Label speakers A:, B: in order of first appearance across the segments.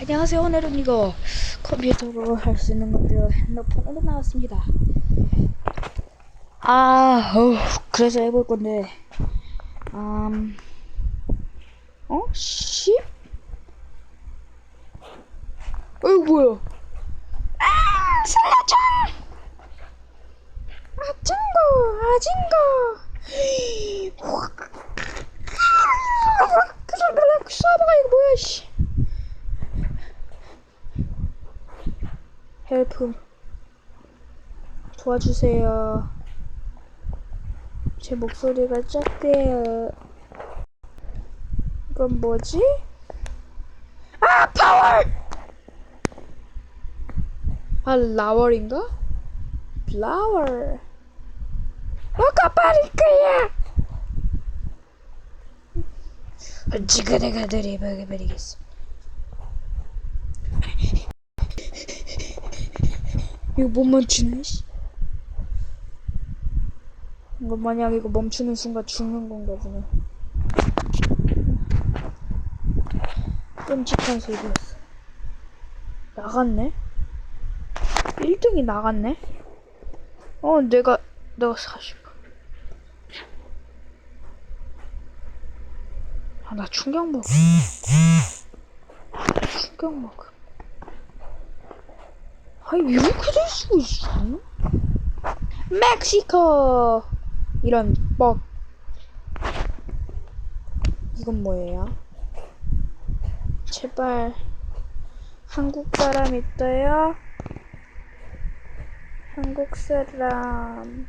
A: 안녕하세요. 오늘은 이거 컴퓨터로 할 수 있는 건데요. 핸드폰으로 나왔습니다. 아, 어, 그래서 해볼 건데, 음, 어? 10? 어이, 뭐야? 아, 살려줘! 아징거, 아징거! 그래, 서버가 이거 뭐야, 씨. 헬프 도와주세요. 제 목소리가 작대요. 이건 뭐지? 아 파워! 아 라월인가? 플라워. 먹어버릴 거야. 지금 내가 들이 먹어버리겠어. 이거 못 멈추네, 씨. 이거 만약 이거 멈추는 순간 죽는 건가 보네. 끔찍한 소리였어. 나갔네? 1등이 나갔네? 어, 내가, 내가 40. 아, 나 충격 먹음. 충격 먹음. 아니 이렇게 될 수가 있어? 멕시코! 이런 뻑. 이건 뭐예요? 제발. 한국 사람 있어요? 한국 사람.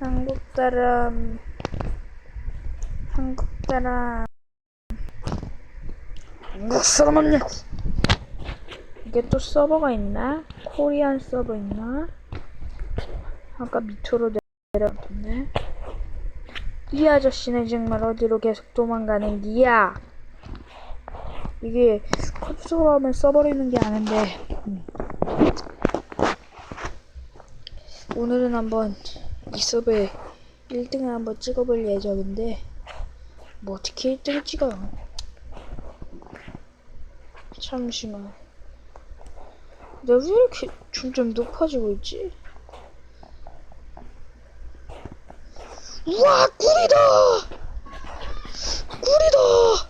A: 한국 사람. 한국 사람. 한국 사람 없냐고 이게 또 서버가 있나? 코리안 서버 있나? 아까 밑으로 내려갔네. 이 아저씨는 정말 어디로 계속 도망가는 기야? 이게 컴퓨터로 하면 있는 게 아닌데. 음. 오늘은 한번 이 서버에 1등을 한번 찍어볼 예정인데 뭐 어떻게 1등을 찍어? 잠시만. 내가 왜 이렇게 점점 높아지고 있지? 우와 꿀이다! 꿀이다!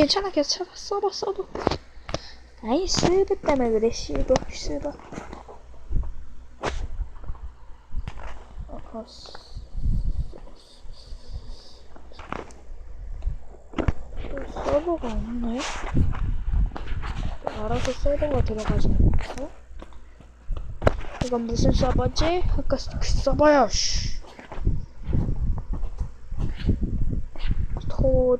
A: 괜찮아 괜찮아. 써봐 써도 아이 실버 때문에 그래 실버 실버 어허 서버가 없네. 알아서 서버가 들어가지 않고 이건 무슨 서버지? 아까 그 서버야 토